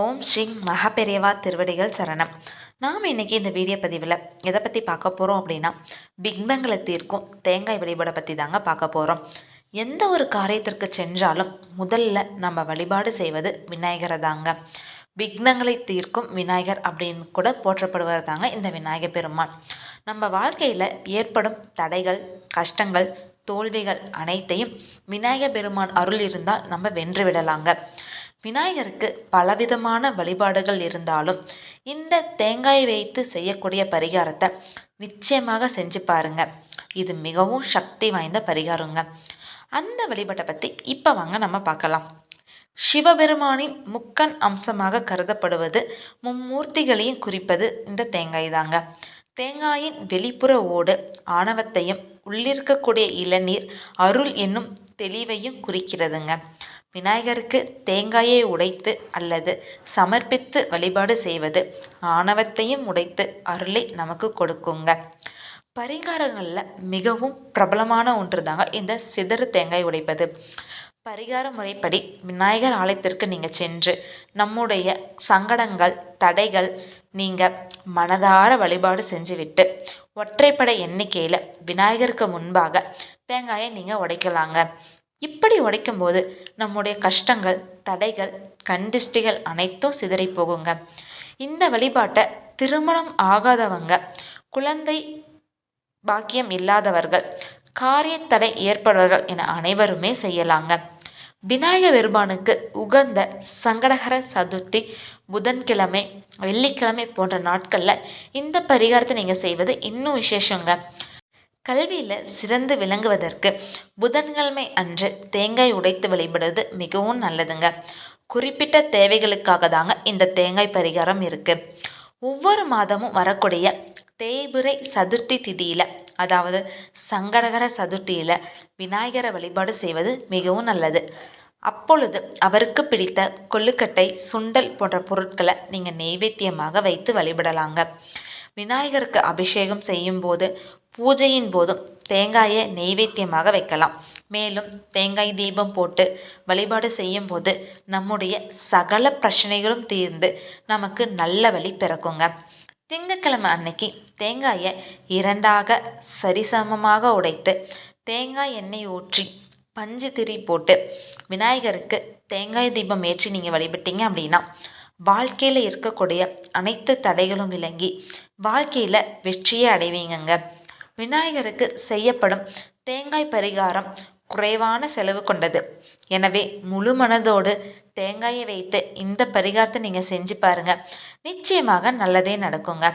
ஓம் ஸ்ரீ மகாபெரியவா திருவடிகள் சரணம். நாம் இன்றைக்கி இந்த வீடியோ பதிவில் எதை பற்றி பார்க்க போகிறோம் அப்படின்னா விக்னங்களை தீர்க்கும் தேங்காய் வழிபாடை பற்றி தாங்க பார்க்க போகிறோம் எந்த ஒரு காரியத்திற்கு சென்றாலும் முதல்ல நம்ம வழிபாடு செய்வது விநாயகரை தாங்க. விக்னங்களை தீர்க்கும் விநாயகர் அப்படின்னு கூட போற்றப்படுவது தாங்க இந்த விநாயகர் பெருமான் நம்ம வாழ்க்கையில் ஏற்படும் தடைகள் கஷ்டங்கள் தோல்விகள் அனைத்தையும் விநாயகர் பெருமான் அருள் இருந்தால் நம்ம வென்று விடலாங்க. விநாயகருக்கு பலவிதமான வழிபாடுகள் இருந்தாலும் இந்த தேங்காய் வைத்து செய்யக்கூடிய பரிகாரத்தை நிச்சயமாக செஞ்சு பாருங்க. இது மிகவும் சக்தி வாய்ந்த பரிகாரங்க. அந்த வழிபாட்டை பற்றி இப்போ வாங்க நம்ம பார்க்கலாம். சிவபெருமானின் முக்கன் அம்சமாக கருதப்படுவது மும்மூர்த்திகளையும் குறிப்பது இந்த தேங்காய் தாங்க. தேங்காயின் வெளிப்புற ஓடு ஆணவத்தையும் உள்ளிருக்கக்கூடிய இளநீர் அருள் என்னும் தெளிவையும் குறிக்கிறதுங்க. விநாயகருக்கு தேங்காயை உடைத்து அல்லது சமர்ப்பித்து வழிபாடு செய்வது ஆணவத்தையும் உடைத்து அருளை நமக்கு கொடுக்குங்க. பரிகாரங்களில் மிகவும் பிரபலமான ஒன்று தாங்க இந்த சிதறு தேங்காய் உடைப்பது. பரிகார முறைப்படி விநாயகர் ஆலயத்திற்கு நீங்கள் சென்று நம்முடைய சங்கடங்கள் தடைகள் நீங்கள் மனதார வழிபாடு செஞ்சுவிட்டு ஒற்றைப்படை எண்ணிக்கையில் விநாயகருக்கு முன்பாக தேங்காயை நீங்கள் உடைக்கலாங்க. இப்படி உடைக்கும் போது நம்முடைய கஷ்டங்கள் தடைகள் கண்டிஷ்டிகள் அனைத்தும் சிதறி போகுங்க. இந்த வழிபாட்டை திருமணம் ஆகாதவங்க குழந்தை பாக்கியம் இல்லாதவர்கள் காரியத்தடை ஏற்படுவர்கள் என அனைவருமே செய்யலாங்க. விநாயக பெருமானுக்கு உகந்த சங்கடகர சதுர்த்தி புதன்கிழமை வெள்ளிக்கிழமை போன்ற நாட்களில் இந்த பரிகாரத்தை நீங்கள் செய்வது இன்னும் விசேஷங்க. கல்வியில் சிறந்து விளங்குவதற்கு புதன்கிழமை அன்று தேங்காய் உடைத்து வழிபடுவது மிகவும் நல்லதுங்க. குறிப்பிட்ட தேவைகளுக்காக தாங்க இந்த தேங்காய் பரிகாரம் இருக்குது ஒவ்வொரு மாதமும் வரக்கூடிய தேய்புரை சதுர்த்தி திதியில் அதாவது சங்கடகர சதுர்த்தியில் விநாயகரை வழிபாடு செய்வது மிகவும் நல்லது. அப்பொழுது அவருக்கு பிடித்த கொள்ளுக்கட்டை சுண்டல் போன்ற பொருட்களை நீங்கள் நெய்வேத்தியமாக வைத்து வழிபடலாங்க. விநாயகருக்கு அபிஷேகம் செய்யும்போது பூஜையின் போதும் தேங்காயை நெய்வேத்தியமாக வைக்கலாம். மேலும் தேங்காய் தீபம் போட்டு வழிபாடு செய்யும் போது நம்முடைய சகல பிரச்சனைகளும் தீர்ந்து நமக்கு நல்ல வழி பிறக்குங்க. திங்கக்கிழமை அன்னைக்கு தேங்காயை இரண்டாக சரிசமமாக உடைத்து தேங்காய் எண்ணெய் ஊற்றி பஞ்சு திரி போட்டு விநாயகருக்கு தேங்காய் தீபம் ஏற்றி நீங்கள் வழிபட்டீங்க அப்படின்னா வாழ்க்கையில் இருக்கக்கூடிய அனைத்து தடைகளும் விளங்கி வாழ்க்கையில் வெற்றியை அடைவீங்கங்க. விநாயகருக்கு செய்யப்படும் தேங்காய் பரிகாரம் குறைவான செலவு கொண்டது. எனவே முழு மனதோடு தேங்காயை வைத்து இந்த பரிகாரத்தை நீங்கள் செஞ்சு பாருங்கள் நிச்சயமாக நல்லதே நடக்குங்க.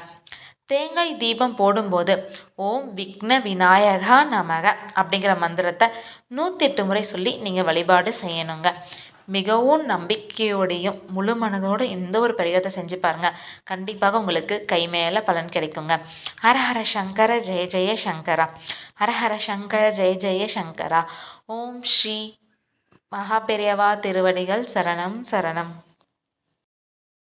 தேங்காய் தீபம் போடும்போது ஓம் விக்ன விநாயகா நமக அப்படிங்கிற மந்திரத்தை நூற்றி எட்டு முறை சொல்லி நீங்கள் வழிபாடு செய்யணுங்க. மிகவும் நம்பிக்கையோடையும் முழு மனதோடு எந்த ஒரு பரிகாரத்தை செஞ்சு பாருங்கள் கண்டிப்பாக உங்களுக்கு கை மேலே பலன் கிடைக்குங்க. ஹரஹர சங்கர ஜெய ஜெய சங்கரா. ஹரஹர சங்கர ஜெய ஜெய சங்கரா. ஓம் ஸ்ரீ மகாபெரியவா திருவடிகள் சரணம் சரணம்.